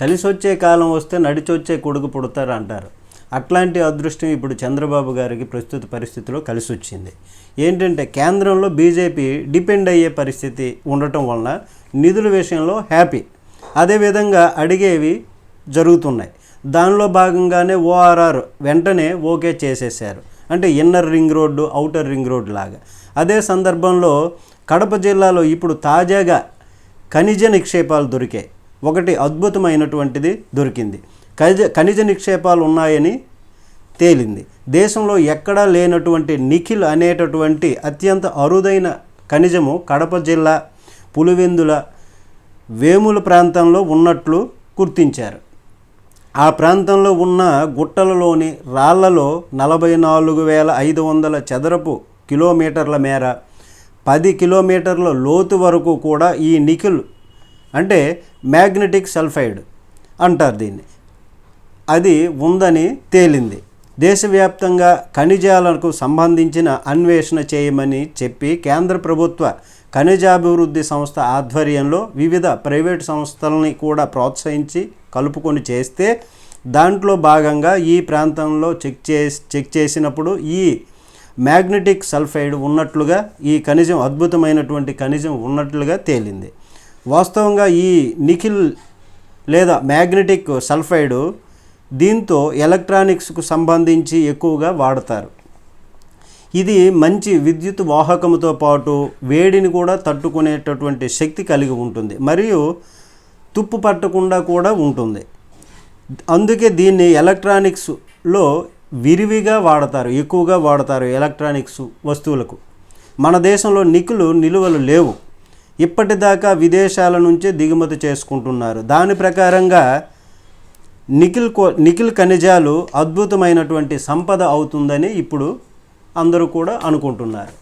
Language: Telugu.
కలిసి వచ్చే కాలం వస్తే నడిచొచ్చే కొడుకు పుడతారు అంటారు అట్లాంటి అదృష్టం ఇప్పుడు చంద్రబాబు గారికి ప్రస్తుత పరిస్థితిలో కలిసి వచ్చింది ఏంటంటే కేంద్రంలో బీజేపీ డిపెండ్ అయ్యే పరిస్థితి ఉండటం వలన నిధుల విషయంలో హ్యాపీ. అదేవిధంగా అడిగేవి జరుగుతున్నాయి. దానిలో భాగంగానే ఓఆర్ఆర్ వెంటనే ఓకే చేసేసారు అంటే inner ring road outer ring road లాగా. అదే సందర్భంలో కడప జిల్లాలో ఇప్పుడు తాజాగా ఖనిజ నిక్షేపాలు దొరికాయి. ఒకటి అద్భుతమైనటువంటిది దొరికింది. ఖనిజ ఖనిజ నిక్షేపాలు ఉన్నాయని తేలింది. దేశంలో ఎక్కడా లేనటువంటి నిఖిల్ అనేటటువంటి అత్యంత అరుదైన ఖనిజము కడప జిల్లా పులివెందుల వేముల ప్రాంతంలో ఉన్నట్లు గుర్తించారు. ఆ ప్రాంతంలో ఉన్న గుట్టలలోని రాళ్ళలో నలభై నాలుగు వేల ఐదు వందల చదరపు కిలోమీటర్ల మేర పది కిలోమీటర్ల లోతు వరకు కూడా ఈ నిఖిల్ అంటే మ్యాగ్నెటిక్ సల్ఫైడ్ అంటారు దీన్ని. అది ఉందని తేలింది. దేశవ్యాప్తంగా ఖనిజాలకు సంబంధించిన అన్వేషణ చేయమని చెప్పి కేంద్ర ప్రభుత్వ ఖనిజాభివృద్ధి సంస్థ ఆధ్వర్యంలో వివిధ ప్రైవేట్ సంస్థలని కూడా ప్రోత్సహించి కలుపుకొని చేస్తే దాంట్లో భాగంగా ఈ ప్రాంతంలో చెక్ చేసి చెక్ చేసినప్పుడు ఈ మ్యాగ్నెటిక్ సల్ఫైడ్ ఉన్నట్లుగా ఈ ఖనిజం అద్భుతమైనటువంటి ఖనిజం ఉన్నట్లుగా తేలింది. వాస్తవంగా ఈ నిఖిల్ లేదా మ్యాగ్నెటిక్ సల్ఫైడ్ దీంతో ఎలక్ట్రానిక్స్కు సంబంధించి ఎక్కువగా వాడతారు. ఇది మంచి విద్యుత్ వాహకముతో పాటు వేడిని కూడా తట్టుకునేటటువంటి శక్తి కలిగి ఉంటుంది. మరియు తుప్పు పట్టకుండా కూడా ఉంటుంది. అందుకే దీన్ని ఎలక్ట్రానిక్స్లో విరివిగా వాడతారు ఎక్కువగా వాడతారు ఎలక్ట్రానిక్స్ వస్తువులకు. మన దేశంలో నికులు నిలువలు లేవు. ఇప్పటిదాకా విదేశాల నుంచే దిగుమతి చేసుకుంటున్నారు. దాని ప్రకారంగా నిఖిల్ కో నిఖిల్ ఖనిజాలు అద్భుతమైనటువంటి సంపద అవుతుందని ఇప్పుడు అందరూ కూడా అనుకుంటున్నారు.